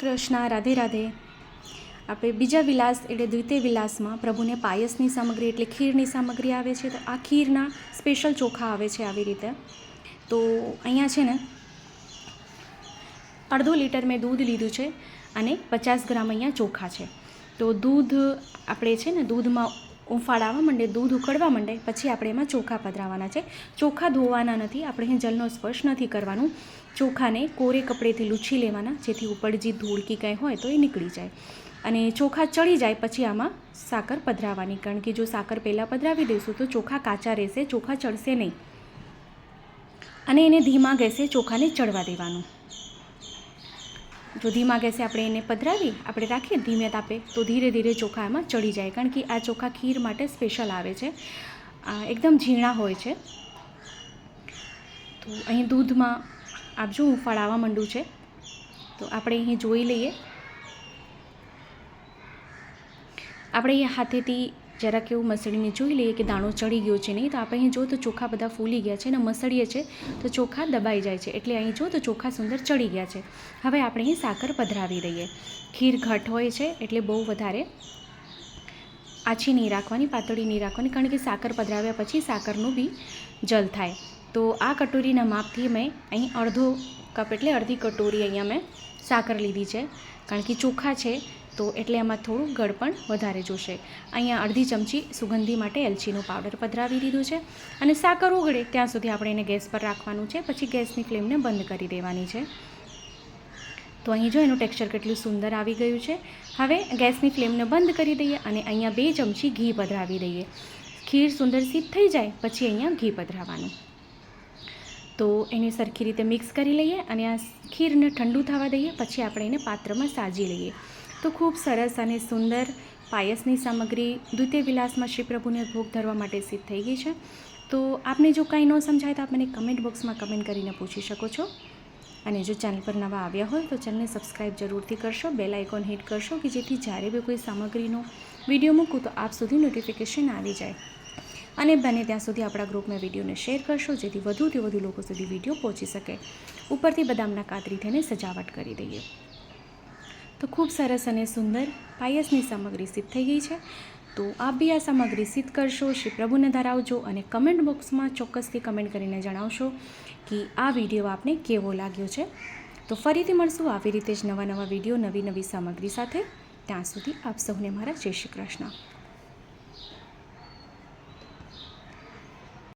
કૃષ્ણ, રાધે રાધે. આપણે બીજા વિલાસ એટલે દ્વિતીય વિલાસમાં પ્રભુને પાયસની સામગ્રી એટલે ખીરની સામગ્રી આવે છે તો આ ખીરના સ્પેશિયલ ચોખા આવે છે આવી રીતે. તો અહીંયા છે ને અડધો લીટર મેં દૂધ લીધું છે અને પચાસ ગ્રામ અહીંયા ચોખા છે. તો દૂધ આપણે છે ને દૂધમાં ઉફાળાવા માંડે, દૂધ ઉકળવા માંડે, પછી આપણે એમાં ચોખા પધરાવવાના છે. ચોખા ધોવાના નથી, આપણે અહીં જલનો સ્પર્શ નથી કરવાનું. ચોખાને કોરે કપડેથી લૂછી લેવાના, જેથી ઉપર જે ધૂળ કે કાંઈ હોય તો એ નીકળી જાય. અને ચોખા ચડી જાય, પછી આમાં સાકર પધરાવવાની કારણ કે જો સાકર પહેલાં પધરાવી દઈશું, તો ચોખા કાચા રહેશે, ચોખા ચડશે નહીં. અને એને ધીમા ગેસે ચોખાને ચડવા દેવાનું. જો ધીમા ગેસે આપણે એને પધરાવી, આપણે રાખીએ ધીમે તાપે, તો ધીરે ધીરે ચોખા એમાં ચડી જાય. કારણ કે આ ચોખા ખીર માટે સ્પેશિયલ આવે છે. એકદમ ઝીણા હોય છે. તો અહીં દૂધમાં આપજો હું ફળાવા માંડું છે. તો આપણે અહીં જોઈ લઈએ. આપણે અહીંયા હાથેથી જરાક એવું મસળીને જોઈ લઈએ કે દાણો ચડી ગયો છે નહીં, તો આપણે અહીં જો તો ચોખા બધા ફૂલી ગયા છે અને મસળીએ છે, તો ચોખા દબાઈ જાય છે. એટલે અહીં જો તો ચોખા સુંદર ચડી ગયા છે. હવે આપણે અહીં સાકર પધરાવી દઈએ. ખીર ઘટ હોય છે એટલે બહુ વધારે આછી નહીં રાખવાની, પાતળી નહીં રાખવાની, કારણ કે સાકર પધરાવ્યા પછી સાકરનું બી જલ થાય. તો આ કટોરીના માપથી મેં અહીં અડધો કપ એટલે અડધી કટોરી અહીંયા મેં સાકર લીધી છે. કારણ કે ચોખા છે તો એટલે એમાં થોડું ગળપણ વધારે જોશે. અહીંયા અડધી ચમચી સુગંધી માટે એલચીનો પાવડર પધરાવી દીધું છે અને સાકર ઓગળે ત્યાં સુધી આપણે એને ગેસ પર રાખવાનું છે, પછી ગેસની ફ્લેમને બંધ કરી દેવાની છે. તો અહીં જો એનું ટેક્સચર કેટલું સુંદર આવી ગયું છે. હવે ગેસની ફ્લેમને બંધ કરી દઈએ અને અહીંયા બે ચમચી ઘી પધરાવી દઈએ. ખીર સુંદર સીપ થઈ જાય, પછી અહીંયા ઘી પધરાવાનું. તો એને સરખી રીતે મિક્સ કરી લઈએ અને આ ખીરને ઠંડુ થવા દઈએ, પછી આપણે એને પાત્રમાં સાજી લઈએ. તો ખૂબ સરસ અને સુંદર પાયસની સામગ્રી દ્વિતીય વિલાસમાં શ્રી પ્રભુને ભોગ ધરવા માટે સિદ્ધ થઈ ગઈ છે. તો આપને જો કાંઈ ન સમજાય તો આપ મને કમેન્ટ બોક્સમાં કમેન્ટ કરીને પૂછી શકો છો. અને જો ચેનલ પર નવા આવ્યા હોય તો ચેનલને સબસ્ક્રાઈબ જરૂરથી કરશો, બેલ આઇકોન હિટ કરશો કે જેથી જ્યારે બી કોઈ સામગ્રીનો વીડિયો મૂકું તો આપ સુધી નોટિફિકેશન આવી જાય. અને બને ત્યાં સુધી આપણા ગ્રુપમાં વિડીયોને શેર કરશો જેથી વધુથી વધુ લોકો સુધી વીડિયો પહોંચી શકે. ઉપરથી બદામના કાતરી થઈને સજાવટ કરી દઈએ. તો ખૂબ સરસ અને સુંદર પાયસની સામગ્રી સિદ્ધ થઈ ગઈ છે. તો આપ બી આ સામગ્રી સિદ્ધ કરશો, શ્રી પ્રભુને ધરાવજો અને કમેન્ટ બોક્સમાં ચોક્કસથી કમેન્ટ કરીને જણાવશો કે આ વીડિયો આપને કેવો લાગ્યો છે. તો ફરીથી મળશું આવી રીતે જ નવા નવા વીડિયો નવી નવી સામગ્રી સાથે. ત્યાં સુધી આપ સૌને મારા જય શ્રી કૃષ્ણ.